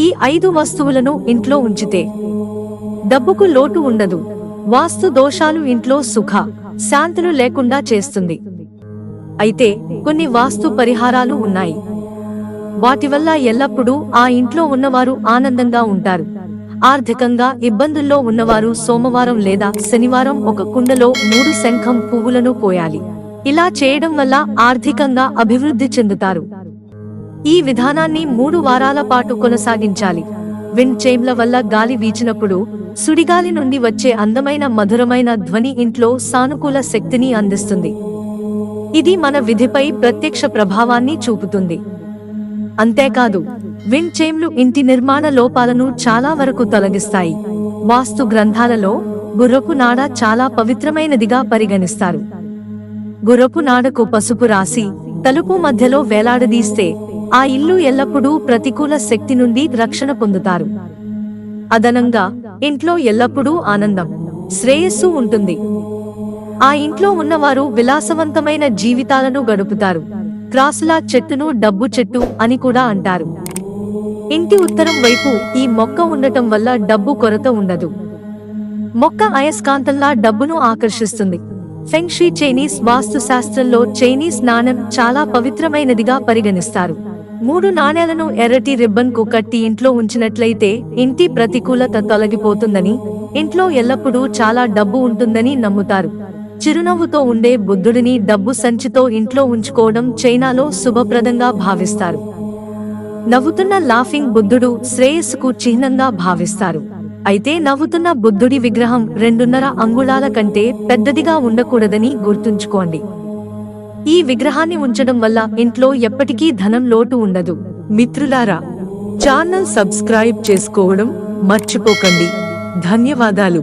ఈ ఐదు వస్తువులను ఇంట్లో ఉంచితే డబ్బుకు లోటు ఉండదు. వాస్తు దోషాలు ఇంట్లో సుఖ శాంతులు లేకుండా చేస్తుంది. అయితే కొన్ని వాస్తు పరిహారాలు ఉన్నాయి. వాటి వల్ల ఎల్లప్పుడూ ఆ ఇంట్లో ఉన్నవారు ఆనందంగా ఉంటారు. ఆర్థికంగా ఇబ్బందుల్లో ఉన్నవారు సోమవారం లేదా శనివారం ఒక కుండలో మూడు శంఖం పువ్వులను పోయాలి. ఇలా చేయడం వల్ల ఆర్థికంగా అభివృద్ధి చెందుతారు. ఈ విధానాన్ని మూడు వారాల పాటు కొనసాగించాలి. విండ్ చైమ్ల వల్ల గాలి వీచినప్పుడు సుడిగాలి నుండి వచ్చే అందమైన మధురమైన ధ్వని ఇంట్లో సానుకూల శక్తిని అందిస్తుంది. ఇది మన విధిపై ప్రత్యక్ష ప్రభావాన్ని చూపుతుంది. అంతేకాదు విండ్ చైమ్లు ఇంటి నిర్మాణ లోపాలను చాలా వరకు తొలగిస్తాయి. వాస్తు గ్రంథాలలో గుర్రపు నాడ చాలా పవిత్రమైనదిగా పరిగణిస్తారు. గుర్రపు నాడకు పసుపు రాసి తలుపు మధ్యలో వేలాడదీస్తే ఆ ఇల్లు ఎల్లప్పుడూ ప్రతికూల శక్తి నుండి రక్షణ పొందుతారు. అదనంగా ఇంట్లో ఎల్లప్పుడూ ఆనందం శ్రేయస్సు ఉంటుంది. ఆ ఇంట్లో ఉన్నవారు విలాసవంతమైన జీవితాలను గడుపుతారు. క్రాసులా చెట్టును డబ్బు చెట్టు అని కూడా అంటారు. ఇంటి ఉత్తరం వైపు ఈ మొక్క ఉండటం వల్ల డబ్బు కొరత ఉండదు. మొక్క అయస్కాంతంలా డబ్బును ఆకర్షిస్తుంది. ఫెంగ్షీ చైనీస్ వాస్తుశాస్త్రంలో చైనీస్ నాణం చాలా పవిత్రమైనదిగా పరిగణిస్తారు. మూడు నాణేలను ఎర్రటి రిబ్బన్కు కట్టి ఇంట్లో ఉంచినట్లయితే ఇంటి ప్రతికూలత తొలగిపోతుందని ఇంట్లో ఎల్లప్పుడూ చాలా డబ్బు ఉంటుందని నమ్ముతారు. చిరునవ్వుతో ఉండే బుద్ధుడిని డబ్బు సంచితో ఇంట్లో ఉంచుకోవడం చైనాలో శుభప్రదంగా భావిస్తారు. నవ్వుతున్న లాఫింగ్ బుద్ధుడు శ్రేయస్సుకు చిహ్నంగా భావిస్తారు. అయితే నవ్వుతున్న బుద్ధుడి విగ్రహం రెండున్నర అంగుళాల కంటే పెద్దదిగా ఉండకూడదని గుర్తుంచుకోండి. ఈ విగ్రహాన్ని ఉంచడం వల్ల ఇంట్లో ఎప్పటికీ ధనం లోటు ఉండదు. మిత్రులారా ఛానల్ సబ్స్క్రైబ్ చేసుకోవడం మర్చిపోకండి. ధన్యవాదాలు.